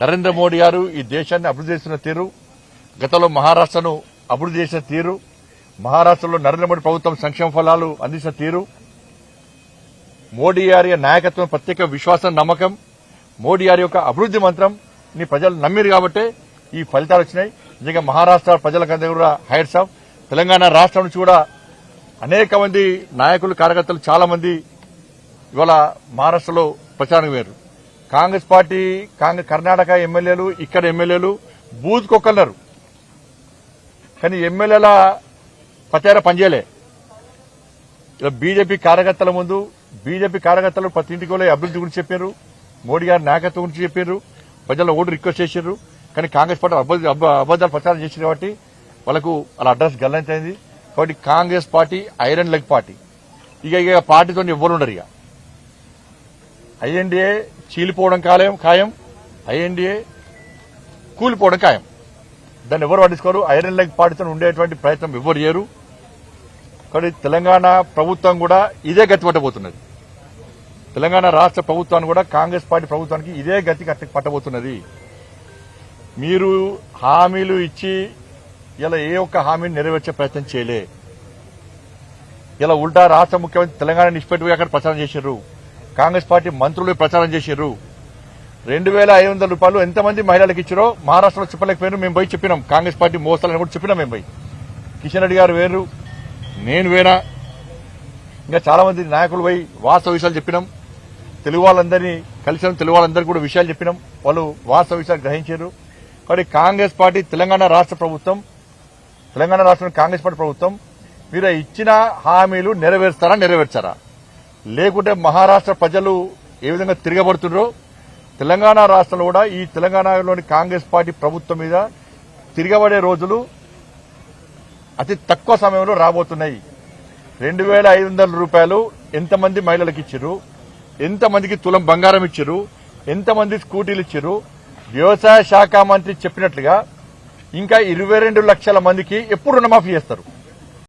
నరేంద్ర మోడీ గారు ఈ దేశాన్ని అభివృద్ధి చేసిన తీరు గతంలో మహారాష్ట్రను అభివృద్ధి చేసిన తీరు మహారాష్ట్రలో నరేంద్ర మోడీ ప్రభుత్వం సంక్షేమ ఫలాలు అందించిన తీరు మోడీ గారి నాయకత్వం ప్రత్యేక విశ్వాసం నమ్మకం మోడీ గారి యొక్క అభివృద్ధి మంత్రం ని ప్రజలు నమ్మిరు కాబట్టే ఈ ఫలితాలు వచ్చినాయి. నిజంగా మహారాష్ట్ర ప్రజలకందరూ కూడా హైట్స్ ఆఫ్. తెలంగాణ రాష్ట్రం నుంచి కూడా అనేక మంది నాయకులు కార్యకర్తలు చాలా మంది ఇవాళ మహారాష్ట్రలో ప్రచారం వేరు కాంగ్రెస్ పార్టీ కాంగ్రెస్ కర్ణాటక ఎమ్మెల్యేలు ఇక్కడ ఎమ్మెల్యేలు బూత్ కానీ ఎమ్మెల్యేల ప్రచారం పనిచేయలే. ఇలా బీజేపీ కార్యకర్తల ముందు బీజేపీ కార్యకర్తలు ప్రతి ఇంటికి అభివృద్ధి గురించి చెప్పారు మోడీ గారి నాయకత్వం గురించి చెప్పారు ప్రజల ఓటు రిక్వెస్ట్ చేశారు కానీ కాంగ్రెస్ పార్టీ అబద్దాలు ప్రచారం చేసింది కాబట్టి వాళ్ళకు వాళ్ళ అడ్రస్ గల్లంతైంది. కాబట్టి Congress party iron leg party. ఇక ఇక పార్టీతో ఎవరు ఉండరు ఇక. ఐఎన్డీఏ చీలిపోవడం ఖాయం. ఖాయం ఐఎన్డీఏ కూలిపోవడం ఖాయం. దాన్ని ఎవరు పట్టించుకోరు? ఐరన్ లెగ్ పార్టీతో ఉండేటువంటి ప్రయత్నం ఎవరు చేయరు. కానీ తెలంగాణ ప్రభుత్వం కూడా ఇదే గతి పట్టబోతున్నది. తెలంగాణ రాష్ట్ర ప్రభుత్వాన్ని కూడా కాంగ్రెస్ పార్టీ ప్రభుత్వానికి ఇదే గతి కట్ట- పట్టబోతున్నది. మీరు హామీలు ఇచ్చి ఇలా ఏ ఒక్క హామీని నెరవేర్చే ప్రయత్నం చేయలే. ఇలా ఉల్టా రాష్ట్ర ముఖ్యమంత్రి తెలంగాణ నిష్పెట్టుగా అక్కడ ప్రచారం చేశారు కాంగ్రెస్ పార్టీ మంత్రులు ప్రచారం చేశారు రెండు వేల ఐదు వందల రూపాయలు ఎంతమంది మహిళలకు ఇచ్చారో మహారాష్ట్రలో చెప్పలేకపోయారు మేము పోయి చెప్పినాం. కాంగ్రెస్ పార్టీ మోసాలని కూడా చెప్పినాం మేము పోయి. కిషన్ రెడ్డి గారు వేరు నేను వేనా ఇంకా చాలా మంది నాయకులు పోయి వాస్తవ విషయాలు చెప్పినాం. తెలుగు వాళ్ళందరినీ కలిసాం తెలుగు వాళ్ళందరికీ కూడా విషయాలు చెప్పినాం. వాళ్ళు వాస్తవ విషయాలు గ్రహించారు కాబట్టి కాంగ్రెస్ పార్టీ తెలంగాణ రాష్ట్ర ప్రభుత్వం తెలంగాణ రాష్ట్రంలో కాంగ్రెస్ పార్టీ ప్రభుత్వం మీరు ఇచ్చిన హామీలు నెరవేర్స్తారా నెరవేర్చారా? లేకుంటే మహారాష్ట్ర ప్రజలు ఏ విధంగా తిరగబడుతున్నారో తెలంగాణ రాష్ట్రంలో కూడా ఈ తెలంగాణలోని కాంగ్రెస్ పార్టీ ప్రభుత్వం మీద తిరగబడే రోజులు అతి తక్కువ సమయంలో రాబోతున్నాయి. రెండు వేల ఐదు వందల రూపాయలు ఎంతమంది మహిళలకు ఇచ్చారు? ఎంతమందికి తులం బంగారం ఇచ్చారు? ఎంతమంది స్కూటీలు ఇచ్చారు? వ్యవసాయ శాఖ మంత్రి చెప్పినట్లుగా ఇంకా ఇరవై రెండు లక్షల మందికి ఎప్పుడు రుణమాఫీ చేస్తారు?